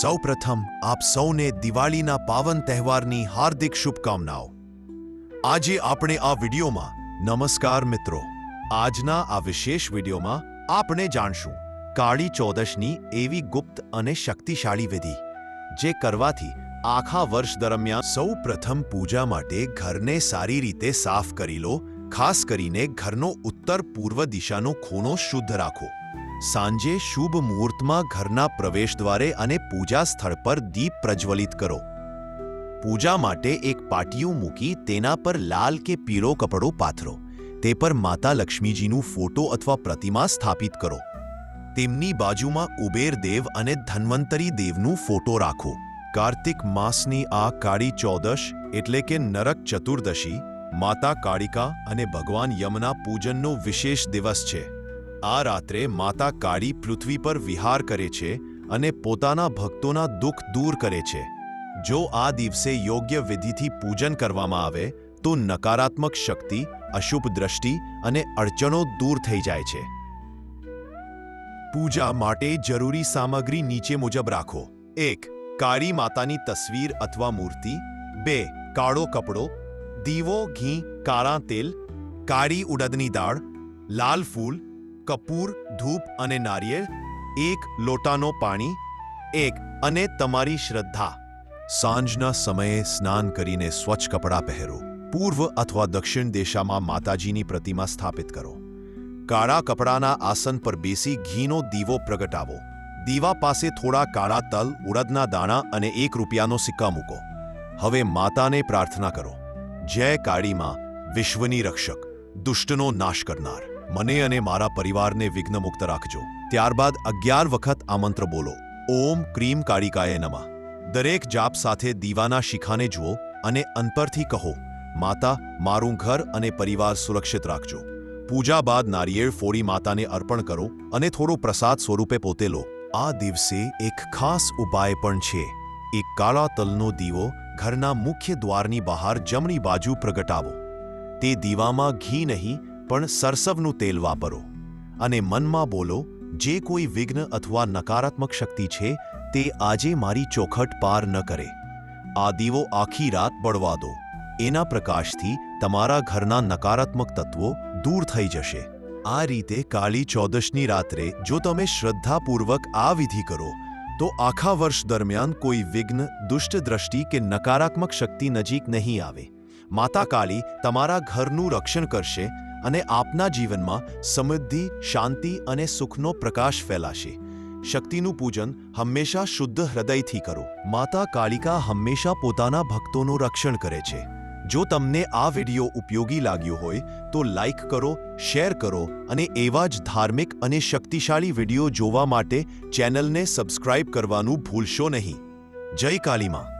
સૌપ્રથમ આપ સૌને દિવાળીના પાવન તહેવારની હાર્દિક શુભકામનાઓ. આજે આપણે આ વિડીયોમાં, નમસ્કાર મિત્રો. આજના આ વિશેષ વિડીયોમાં આપણે જાણશું, કાળી ચૌદશની એવી ગુપ્ત અને શક્તિશાળી વિધિ, જે કરવાથી આખા વર્ષ દરમિયાન સૌ પ્રથમ પૂજા માટે ઘરને સારી રીતે સાફ કરી લો, ખાસ કરીને ઘરનો ઉત્તર પૂર્વ દિશાનો ખૂણો શુદ્ધ રાખો. સાંજે શુભ મુહૂર્તમાં ઘરના પ્રવેશદ્વારે અને પૂજા સ્થળ પર દીપ પ્રજ્વલિત કરો. પૂજા માટે એક પાટિયું મૂકી તેના પર લાલ કે પીળો કપડો પાથરો. તે પર માતા લક્ષ્મીજીનું ફોટો અથવા પ્રતિમા સ્થાપિત કરો. તેમની બાજુમાં ઉબેર દેવ અને ધન્વંતરી દેવનું ફોટો રાખો. કાર્તિક માસની આ કાળી ચૌદશ એટલે કે નરક ચતુર્દશી, માતા કાળિકા અને ભગવાન યમના પૂજનનો વિશેષ દિવસ છે. આ રાત્રે માતા કાળી પૃથ્વી પર વિહાર કરે છે અને પોતાના ભક્તોના દુઃખ દૂર કરે છે. જો આ દિવસે યોગ્ય વિધિથી પૂજન કરવામાં આવે, તો નકારાત્મક શક્તિ, અશુભ દ્રષ્ટિ અને અડચણો દૂર થઈ જાય છે. પૂજા માટે જરૂરી સામગ્રી નીચે મુજબ રાખો. એક, કાળી માતાની તસવીર અથવા મૂર્તિ. બે, કાળો કપડો. દીવો, ઘી, કાળા તેલ. કાળી ઉડદની દાળ. લાલ ફૂલ. કપૂર, ધૂપ અને નારિયેળ, એક લોટાનો પાણી, એક, અને તમારી શ્રદ્ધા. સાંજના સમયે સ્નાન કરીને સ્વચ્છ કપડાં પહેરો. પૂર્વ અથવા દક્ષિણ દિશામાં માતાજીની પ્રતિમા સ્થાપિત કરો. કાળા કપડાના આસન પર બેસી ઘીનો દીવો પ્રગટાવો. દીવા પાસે થોડા કાળા તલ, ઉડદના દાણા અને એક રૂપિયાનો સિક્કા મૂકો. હવે માતાને પ્રાર્થના કરો. જય કાળીમાં, વિશ્વની રક્ષક, દુષ્ટનો નાશ કરનાર. મને અને મારા પરિવારને વિઘ્નમુક્ત રાખજો. ત્યારબાદ અગિયાર વખત આ મંત્ર બોલો. ઓમ ક્રીમ કાળિકાએ નમઃ. દરેક જાપ સાથે દીવાના શિખાને જુઓ અને અંતરથી કહો, માતા, મારું ઘર અને પરિવાર સુરક્ષિત રાખજો. પૂજા બાદ નારિયેળ ફોડી માતાને અર્પણ કરો અને થોડો પ્રસાદ સ્વરૂપે પોતે લો. આ દિવસે એક ખાસ ઉપાય પણ છે. એક કાળા તલનો દીવો ઘરના મુખ્ય દ્વારની બહાર જમણી બાજુ પ્રગટાવો. તે દીવામાં ઘી નહીં પણ સરસવનું તેલ વાપરો અને મનમાં બોલો, જે કોઈ વિઘ્ન અથવા નકારાત્મક શક્તિ છે, તે આજે મારી ચોખટ પાર ન કરે. આ દીવો આખી રાત બળવા દો. એના પ્રકાશથી તમારા ઘરના નકારાત્મક તત્વો દૂર થઈ જશે. આ રીતે કાળી ચૌદશની રાત્રે જો તમે શ્રદ્ધાપૂર્વક આ વિધિ કરો, તો આખા વર્ષ દરમિયાન કોઈ વિઘ્ન, દુષ્ટ દ્રષ્ટિ કે નકારાત્મક શક્તિ નજીક નહીં આવે. માતા કાળી તમારા ઘરનું રક્ષણ કરશે અને આપના જીવનમાં સમૃદ્ધિ, શાંતિ અને સુખનો પ્રકાશ ફેલાશે. શક્તિનું પૂજન હંમેશા શુદ્ધ હૃદયથી કરો. માતા કાળિકા હંમેશા પોતાના ભક્તોનું રક્ષણ કરે છે. જો તમને આ વીડિયો ઉપયોગી લાગ્યો હોય, તો લાઈક કરો, શેર કરો અને એવા જ ધાર્મિક અને શક્તિશાળી વીડિયો જોવા માટે ચેનલને સબસ્ક્રાઇબ કરવાનું ભૂલશો નહીં. જય કાલીમાં.